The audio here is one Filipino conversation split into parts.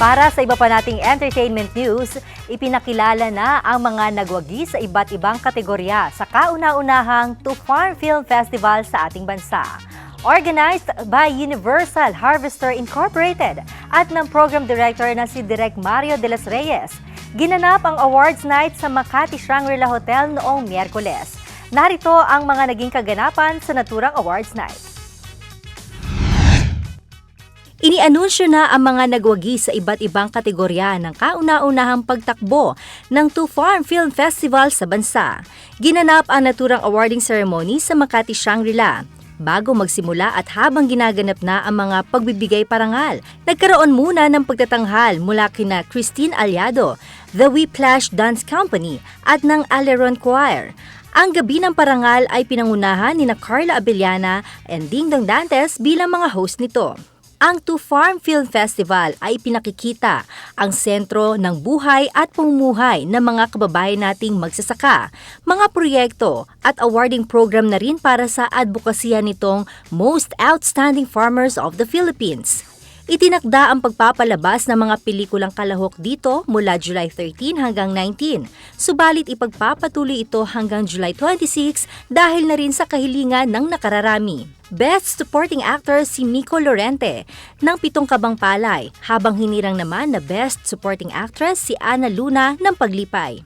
Para sa iba pa nating entertainment news, ipinakilala na ang mga nagwagi sa iba't ibang kategorya sa kauna-unahang To Farm Film Festival sa ating bansa. Organized by Universal Harvester Incorporated at ng program director na si Direk Mario de los Reyes. Ginanap ang awards night sa Makati Shangri-La Hotel noong Miyerkules. Narito ang mga naging kaganapan sa naturang awards night. Inianunsyo na ang mga nagwagi sa iba't ibang kategorya ng kauna-unahang pagtakbo ng To Farm Film Festival sa bansa. Ginanap ang naturang awarding ceremony sa Makati Shangri-La. Bago magsimula at habang ginaganap na ang mga pagbibigay parangal, nagkaroon muna ng pagtatanghal mula kina Christine Aliado, The Whiplash Dance Company at ng Aleron Choir. Ang gabi ng parangal ay pinangunahan ni na Carla Abellana and Ding Dong Dantes bilang mga host nito. Ang To Farm Film Festival ay pinakikita ang sentro ng buhay at pamumuhay ng mga kababayan nating magsasaka, mga proyekto at awarding program na rin para sa advokasya nitong Most Outstanding Farmers of the Philippines. Itinakda ang pagpapalabas ng mga pelikulang kalahok dito mula July 13 hanggang 19. Subalit ipagpapatuloy ito hanggang July 26 dahil na rin sa kahilingan ng nakararami. Best Supporting Actor si Miko Lorente ng Pitong Kabang Palay, habang hinirang naman na Best Supporting Actress si Ana Luna ng Paglipay.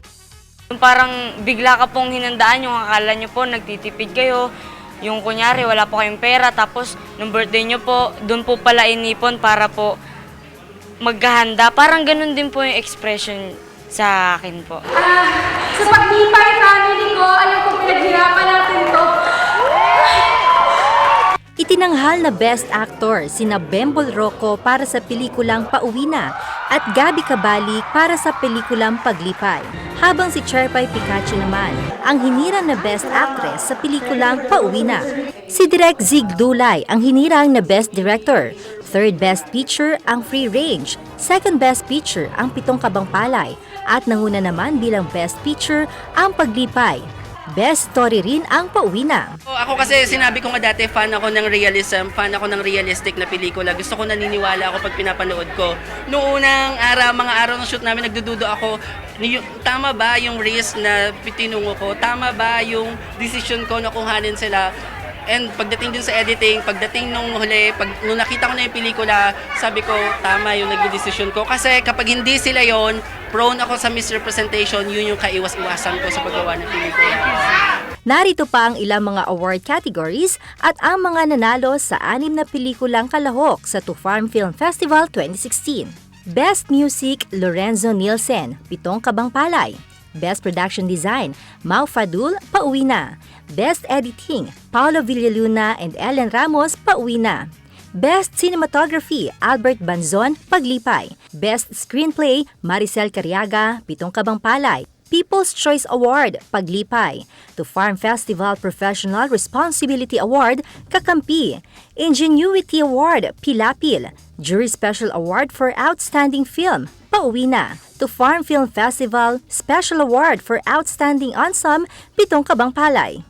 Parang bigla ka pong hinandaan yung akala nyo po, nagtitipid kayo. Yung kunyari, wala po kayong pera. Tapos, nung birthday nyo po, doon po pala inipon para po maghahanda. Parang ganun din po yung expression sa akin po. Sa paglipay family ko, alam ko pinaghirapan natin to. Itinanghal na Best Actor sina Bembol Rocco para sa pelikulang Pauwi Na at Gabi Kabalik para sa pelikulang Paglipay. Habang si Cherpay Pikachu naman ang hinirang na Best Actress sa pelikulang Pauwi Na. Si Direk Zig Dulay ang hinirang na Best Director. Third Best Picture ang Free Range. Second Best Picture ang Pitong Kabang Palay. At nanguna naman bilang Best Picture ang Paglipay. Best Story rin ang Pauwi Na. Ako kasi sinabi ko nga dati, fan ako ng realism, fan ako ng realistic na pelikula. Gusto ko naniniwala ako pag pinapanood ko. Noong unang araw, mga araw ng shoot namin, nagdududo ako, tama ba yung risk na tinungo ko? Tama ba yung decision ko na kuhanin sila? And pagdating din sa editing, pagdating nung huli, pag, nung nakita ko na yung pelikula, sabi ko, tama yung nagde-decision ko. Kasi kapag hindi sila yon prone ako sa misrepresentation, yun yung kaiwas-iwasan ko sa paggawa ng pelikula. Narito pa ang ilang mga award categories at ang mga nanalo sa anim na pelikulang kalahok sa To Farm Film Festival 2016. Best Music, Lorenzo Nielsen, Pitong Kabang Palay. Best Production Design, Mau Fadul, Pauwi Na. Best Editing, Paolo Villaluna and Ellen Ramos, Pauwi Na. Best Cinematography, Albert Banzon, Paglipay. Best Screenplay, Maricel Cariaga, Pitong Kabang Palay. People's Choice Award, Paglipay. To Farm Festival Professional Responsibility Award, Kakampi. Ingenuity Award, Pilapil. Jury Special Award for Outstanding Film, Pauwi Na. To Farm Film Festival Special Award for Outstanding Ensemble, Pitong Kabang Palay.